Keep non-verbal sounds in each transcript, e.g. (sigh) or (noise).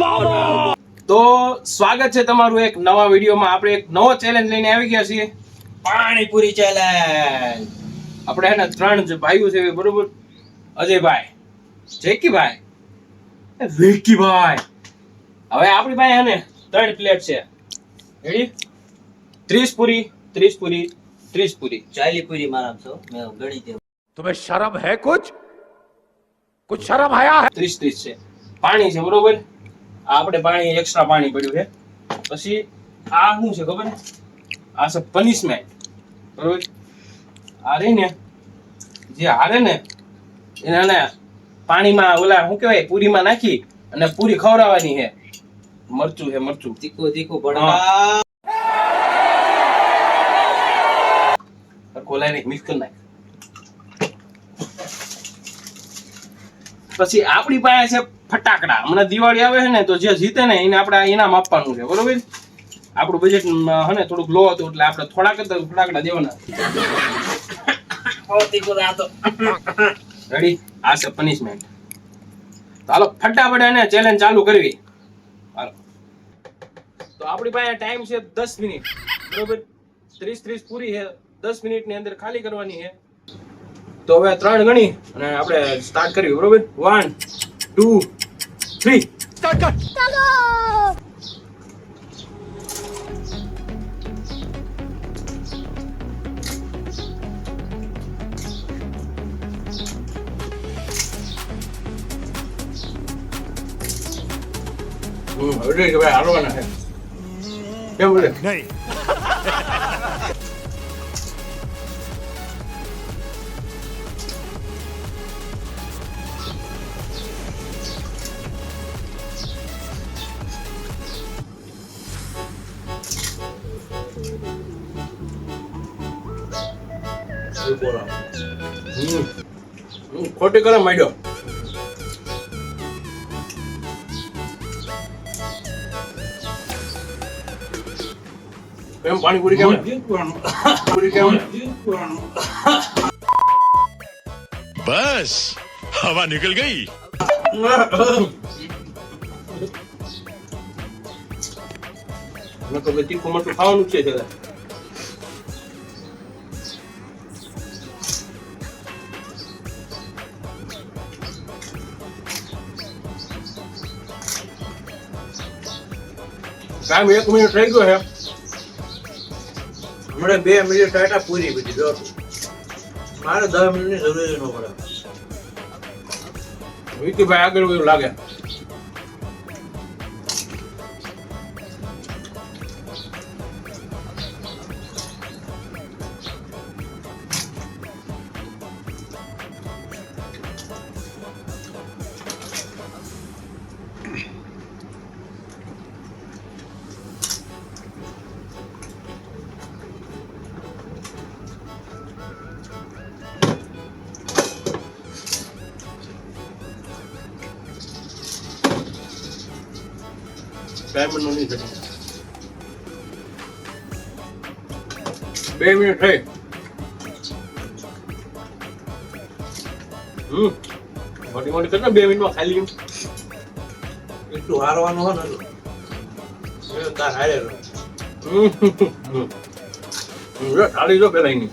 તો સ્વાગત છે તમારું એક નવા વિડીયોમાં. આપણે એક નવો ચેલેન્જ લઈને આવી ગયા છીએ. પાણીપુરી ચેલેન્જ આપણે એના ત્રણ જ ભાઈઓ છે બરોબર? અજયભાઈ જેકીભાઈ વિકીભાઈ હવે આપણી પાસે એને ત્રણ પ્લેટ છે. રેડી ત્રીસ પૂરી ત્રીસ પૂરી ત્રીસ પૂરી. ચાલી પૂરી મારા છો? મેં ગણી દઉં તમે શરમ હે કુછ કુછ શરમ આયા હે ત્રીસ ત્રીસ છે. પાણી છે બરોબર? આપણે પાણી એક્સ્ટ્રા પાણી પડ્યું છે. પછી આ શું છે ખબર? આ છે પનિશમેન્ટ બરોબર? આ રહી ને જે હારે ને એને પાણીમાં ઓલા શું કહેવાય પૂરીમાં નાખી અને પૂરી ખવડાવવાની છે. મરચું છે મરચું. તીખું તીખું ભડકા કોલાઈને મિક્સ કરી નાખ. પછી આપણી પાસે છે ફટાકડા. હમણાં દિવાળી આવે છે ને તો જે જીતે ને એને આપણે ઇનામ આપવાનું છે. બરોબર? આપણું બજેટ હે ને થોડુંક લો હતું એટલે આપણે થોડાક જ ફટાકડા દેવાના. રેડી આ છે પનિશમેન્ટ હાલો ફટાફટ એને ચેલેન્જ ચાલુ કરવી. હાલો. તો આપણી પાસે ટાઈમ છે દસ મિનિટ. બરોબર? ત્રીસ ત્રીસ પૂરી છે. દસ મિનિટની અંદર ખાલી કરવાની છે. તો હવે ત્રણ ગણી અને આપણે સ્ટાર્ટ કરવી બરોબર? વન ટુ થ્રી હમ હવે ભાઈ હાલવાના છે કેમ બોલો ખોટી કરે માંડ્યો કેમ પાણીપુરી કેમ પૂરી કેમ બસ હવા નીકળ ગઈ તો તીખું મરચું ખાવાનું છે કામ એક મિનિટ થઈ ગયો છે. હમણાં બે મિનિટ ટાટા પૂરી બધી જો. મારે દસ મિનિટની જરૂર ન પડે. વિકીભાઈ આગળ એવું લાગે. ટાઈમ નો નહીં થતો બે મિનિટ થઈ હમ મોટી મોટી કરતા બે મિનિટમાં ખાલી એટલું હારવાનું હોય ને તાર હારે રહો. થાળી જો પેલા એની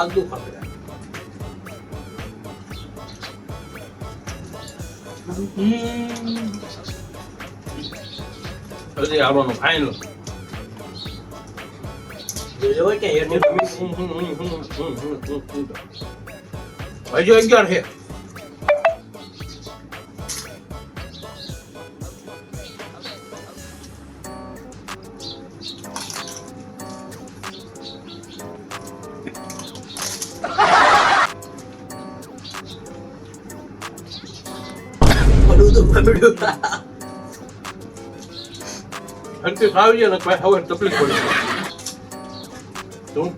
ચાલતું ખાবে હજી આવવાનું ફાઇનલ હજુ અગિયાર છે. પડું તો પડ્યું અંતે ખાવી જાય ને ભાઈ હવે તકલીફ પડી તું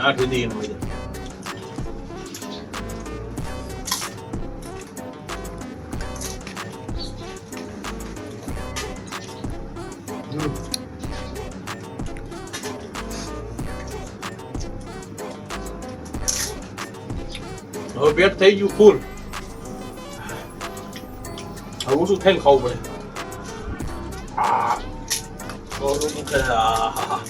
આઠ સુધી એને મજા હવે પેટ થઈ ગયું ફૂલ. હવે ઓછું થઈને ખાવું પડે આ મોઢું દુખે આહાહા.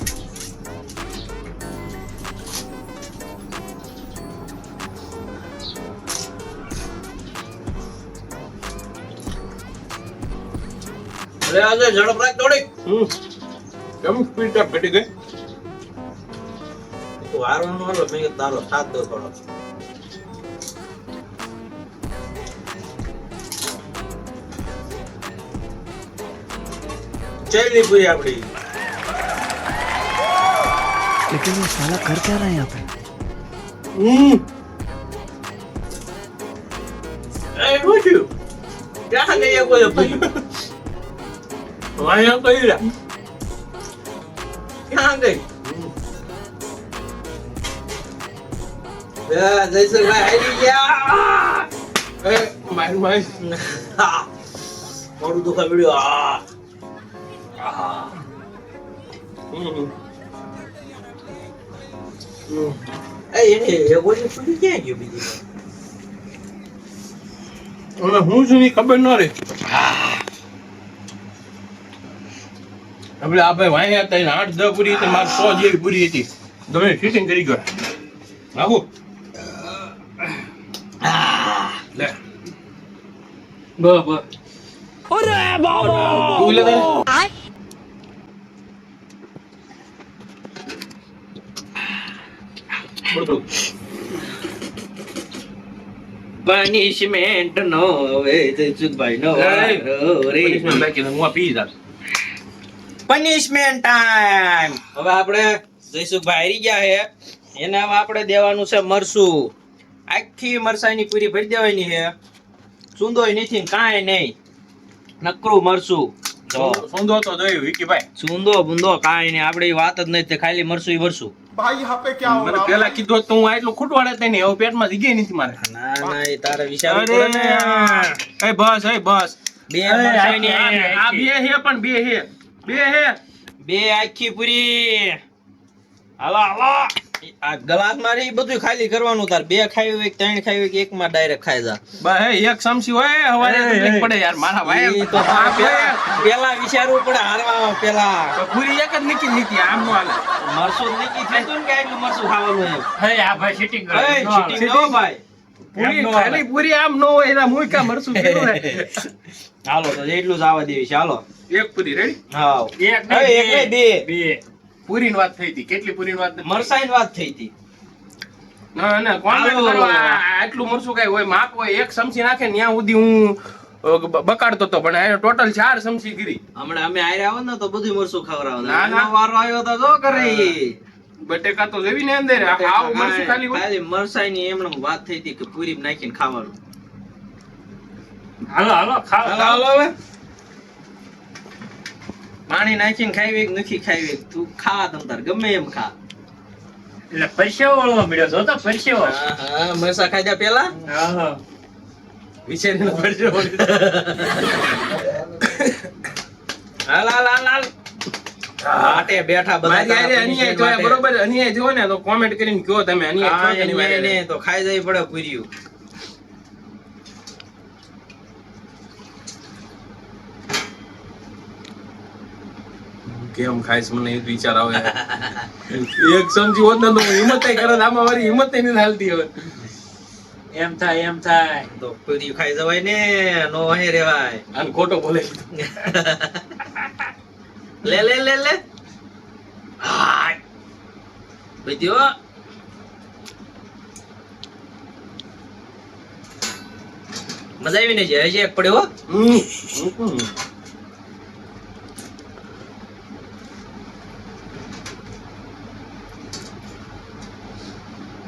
અરે આજે ઝડપ રાખ થોડીક હમ કેમ સ્પીડ કાપ ઘટી ગઈ તું હારવાનું હાલો મેં કીધું તારો સાથ દો થોડો चैनी पूरी आपड़ी लेकिन ये साला कर क्या रहा है यहाँ पे आई टोल्ड यू क्या खाने ये कोई अपनी हमारे यहाँ कोई नहीं कहाँ गई Yeah, this is my idea. Hey, my, my. How do you do a video? Ah. હવે હું છું ખબર ન રહી આપણે આ ભાઈ વાયા હતા એને આઠ દસ પૂરી હતી મારે સો જેવી પૂરી હતી તમે ફિટિંગ કરી ગયો આવું લે બ બ તું લે તારે. બોલ તું. પનિશમેન્ટ નો જયસુખભાઈ નો રે. હું આ પી જાત. પનિશમેન્ટ ટાઈમ હવે આપણે જયસુખભાઈ હારી ગયા છે એને હવે આપણે દેવાનું છે મરસું. આખી મરસાની પૂરી ભરી દેવાની છે સુંદોય નથી કાંઈ નહીં. નકરું મરસું. સુંદો તો જોયું વિકીભાઈ. સુંદો બુંદો કાંઈ નહીં. આપણે વાત જ નથી. ખાલી મરસું. ઈ ભરસું મને પેલા કીધું તું તો હું આટલું ખૂટવાડે તે નહીં હવે પેટમાં જગ્યા નથી મારે. ના ના એ તારે વિચાર ને. અરે એ બસ એ બસ. બે આ બે હે પણ બે હે. બે હે. બે આખી પૂરી. હાલા હાલો. આ ગલાસ મારી બધું ખાલી કરવાનું તાર. બે ખાવી હોય ત્રણ ખાવી હોય એક માં ડાયરેક્ટ ખાઈ જા. બસ હે એક સમસી હોય હવારે તકલીફ પડે યાર મારા ભાઈ તો પેલા વિચારવું પડે હારવા પેલા. પૂરી એક જ નીકળી નીકળી આમ નો હાલે. મરસું નીકી થતું કે એટલું મરસું ખાવાનું એમ. હે આ ભાઈ cheating કરે. એ, નો ભાઈ. પૂરી ખાલી પૂરી આમ નો હોય એના મુઈ કા મરસું (laughs) હાલો તો એટલું જ આવવા દેવી છે. હાલો. એક પૂરી રેડી હા એક બે. બે. પૂરી વાત થઈ હતી? કેટલી પૂરી વાત નથી? મરસાઈ વાત થઈ હતી. ના ના કોણ આટલું મરચું કઈ હોય માપ હોય એક સમસી નાખે ત્યાં સુધી હું બકાડતો હતો પણ ટોટલ ચાર સમસી ગીરી હમણાં અમે આયરે આવો ને તો બધું મરસું ખવડાવો. ના, ના. વારો આવ્યો તો જો કરે. બટેકા તો લેવી ને અંદર આ મરસું ખાલી હોય. મરસાઈ ની એમણે વાત થઈ હતી કે પૂરી નાખીને ખાવાનું. હાલો હાલો ખાવ હાલો, હાલો હવે. પાણી નાખીને ખાવી કે નથી ખાવી તું ખા તમ તાર ગમે એમ ખા. એટલે પરસેવો વળવા મળ્યો જો તો પરસેવો. હા, હા, મરસા ખાધા પેલા? આહા. વિચારીને પરસેવો હાલ હાલ હાલ હાલ. બેઠા બધા અન્યાય જોયા બરોબર? અન્યાય જોવો ને તો કોમેન્ટ કરીને કયો તમે. અન્યાય હા, તો ખાઈ જાય પડે પૂર્યું. કેમ ખાઈશ મને એ વિચાર આવે. એક સમજી હોત ને તો હિંમત કરે આમાં મારી હિંમત નહીં હાલતી હવે. એમ થાય એમ થાય. તો પૂરી ખાઈ જવાય ને નો હે રેવાય. અને ખોટો બોલે લે લે લે લે. હાય. બીજો? મજા આવી ને છે હજી એક પડ્યો હો. હમ. હમ.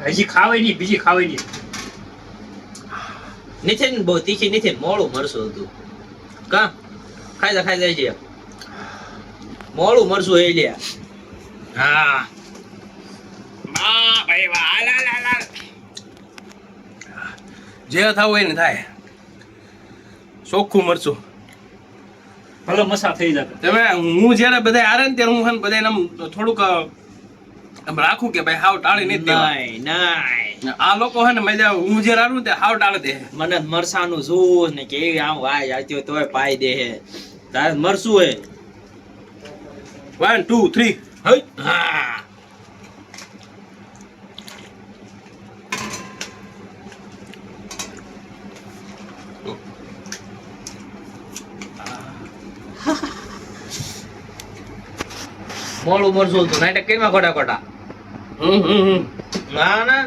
હજી ખાવાય નહીં બીજી ખાવાય નહીં. નીચે બહુ તીખી નથી મોડું મરસું હતું. કા? ખાઈ જા ખાઈ જાય છે મોડું મરસું એ લ્યા. હા. ભાઈ વાહ હાલ. જે થવું હોય ને થાય. ચોખ્ખું મરચું ભલે મસા થઈ જતા. તમે હું જ્યારે બધા હારે ને ત્યારે હું બધાને થોડુંક રાખું કે ભાઈ હાવ ટાળી નહીં નહીં નહીં આ લોકો હે ને મજા હું જે હારું તે હાવ ટાળી દે મને મરસાનું જોવું ને કેવી આમ વાય આવતી હોય તોય પાઈ દે હે. તારે મરસું હે? વન ટુ થ્રી હઈ હા. મોડું મરસું હતું નાટક કેમાં ખોટા ખોટા. ના ના.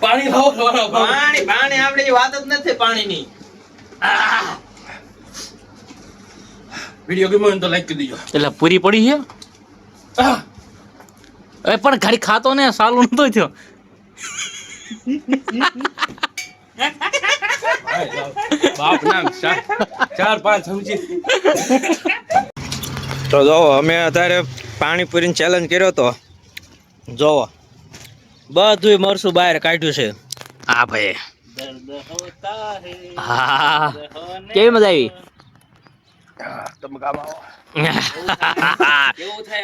પાણી પાણી આપણી વાત જ નથી પાણીની. વીડિયો ગમ્યો હોય તો લાઈક કરી દેજો. એટલે પૂરી પડી છે? અરે એ પણ ઘડી ખાતો ને સાલું નતો થયો. બાપ નામ ચાર પાંચ સમજી. તો જોવો અમે અત્યારે પાણીપુરીની ચેલેન્જ કર્યો તો. જોવો. બધું મરસું બહાર કાઢ્યું છે. હા ભાઈ. હા કેવી મજા આવી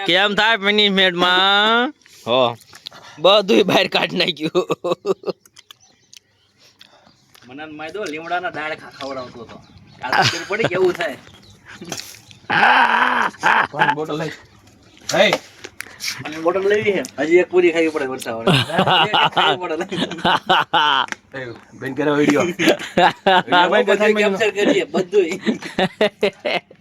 કામ થાય મેનેજમેન્ટમાં હો બધું બહાર કાઢી નાખ્યું મને માય દો લીમડાના દાળ ખા ખવડાવતો હતો આ પડી કેવું થાય બોટલ લઈ હે બોટલ લેવી છે. હજી એક પૂરી ખાવી પડે વરસાદ બેન કરે વીડિયો વીડિયો કેપ્ચર કરીએ બધું (laughs)